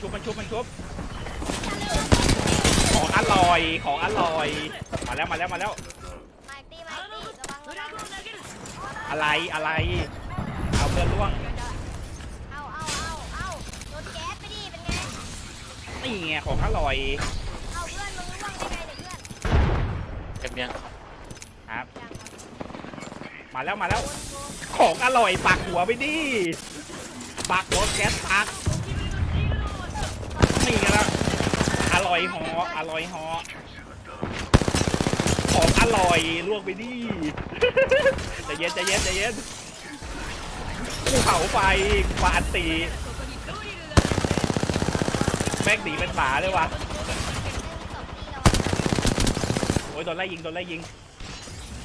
ชุบมันชุบมันชุบของอร่อยของอร่อย มาแล้วมาแล้วมาแล้วมาอีกตีมาอีกตีระวังระวังอะไรอะไร เอาเพื่อนล่วงเอาเอาเอาเอาโดนแก๊สไปดิเป็นไง นี่ไงของอร่อยเอาเพื่อนมึงร่วงได้ไงเนี่ยเพื่อนเก็บยังครับยังครับมาแล้วมาแล้วโดนโดนของอร่อยปักหัวไปดิปักโดนแก๊สปัก ร่อยหออร่อยหอของอร่อยลวกไปดิใจเย็นใจเย็นใจเย็นภูเขาไฟฟาตีแม่งตีเป็นหมาเลยวะโอ้ยโดนไล่ยิงโดนไล่ยิง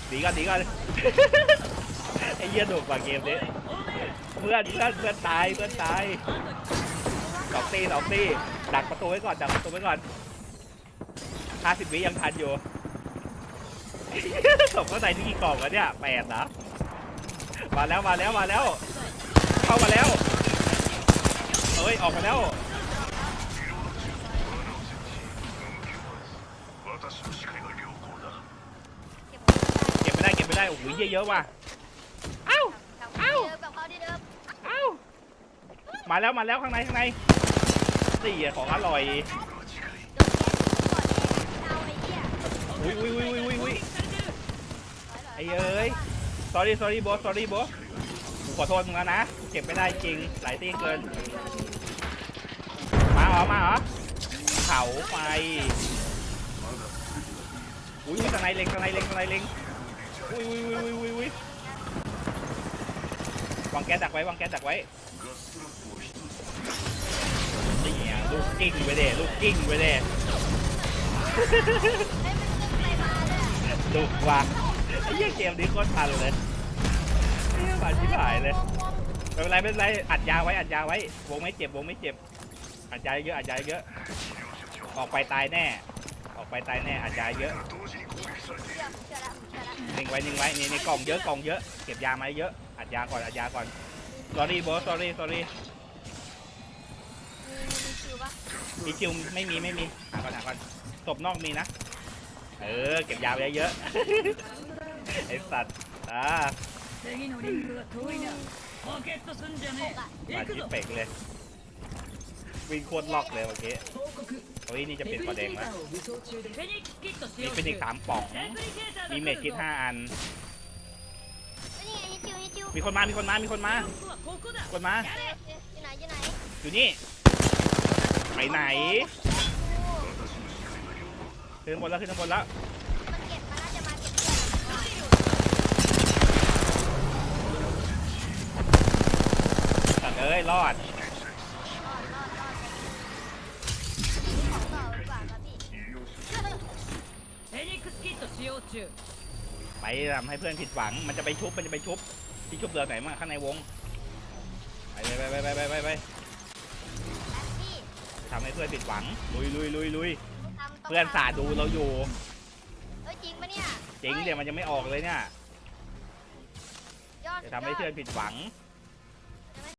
หนีก่อนหนีก่อนไอ้เหี้ยดุกว่าเกมนี้เพื่อนเพื่อนเพื่อนตายเพื่อนตายสองตีสองตี ดักประตูไว้ก่อนดักประตูไว้ก่อนห้าสิบวิยังทันอยู่ศพข้างในนี่กี่กล่องวะเนี่ยแปดนะมาแล้วมาแล้วมาแล้ว เข้ามาแล้วเอ้ยออกมาแล้วเก็บหมดได้เก็บไม่ได้เก็บไม่ได้โอ้โหเยอะเยอะว่ะเอ้ากลับเข้าที่เดิมกลับเข้าที่เดิมเอ้ามาแล้วมาแล้วข้างในข้างใน นี่อะของอร่อยอุ้ยอุ้ยอุ้ยอุ้ยอุ้ยไอ้เอ้ย sorry sorry บอส sorry บอสกูขอโทษมึงแล้วนะกูเก็บไม่ได้จริง หลายตีเกิน มาเหรอ มาเหรอเขาไฟอุ้ยข้างในเล็งข้างในเล็งข้างในเล็งอุ้ยอุ้ยอุ้ยอุ้ยอุ้ยวางแก๊สดักไว้วางแก๊สดักไว้ กกิ้งไปเด้ลูกกิ้งไปเด้เฮ้ยมันขึ้นไปมาเลยอะดุว่ะไอ้เหี้ยเกมนี้โคตรทันเลยไอ้เหี้ยมาชิบหายเลยไม่เป็นไรไม่เป็นไรอัดยาไว้อัดยาไว้ วงไม่เจ็บวงไม่เจ็บอัดยาเยอะอัดยาเยอะ ออกไปตายแน่ ออกไปตายแน่อัดยาเยอะเชื่อผมเชื่อแล้วผมเชื่อแล้วนิ่งไว้นิ่งไว้นี่ในกล่องเยอะกล่องเยอะเก็บยามาเยอะอัดยาก่อนอัดยาก่อน sorry boss sorry sorry อยู่มีคิวไม่มีไม่มีหาก่อนหาก่อนศพนอกมีนะ เออ เก็บยาวเยอะๆ ไอสัตว์ อ่า次のリンา行ที่เป็กเลย วิ่งโคตรล็อกเลยเมื่อกี้โอ้ยนี่จะเป็นประเด็นแล้วหมมีเป็นอีกสามป่องมีเมจกิดห้าอันมีคนมา มีคนมา มีคนมาคนมา อยู่นี่ ไปไหน ขึ้นข้างบนแล้วขึ้นข้างบนแล้ว มันเก็บมันน่าจะมาเก็บเพื่อน สัตว์เอ้ย รอด รอดรอดรอดของต่อดีกว่าครับพี่ フェニックスキット使用中 ไปทำให้เพื่อนผิดหวัง มันจะไปชุบ มันจะไปชุบ ที่ชุบเรือไหนมาข้างในวง ไปไปไปไปไปไปไป แป๊บพี่ ทำให้เพื่อนผิดหวัง ลุยลุยลุยลุยทำต้งเพื่อนสาดูเราอยู่เฮ้ยจริงปะเนี่ยจริงเดี๋ยวมันยังไม่ออกเลยเนี่ย ยอดจะทำให้เพื่อนผิดหวังย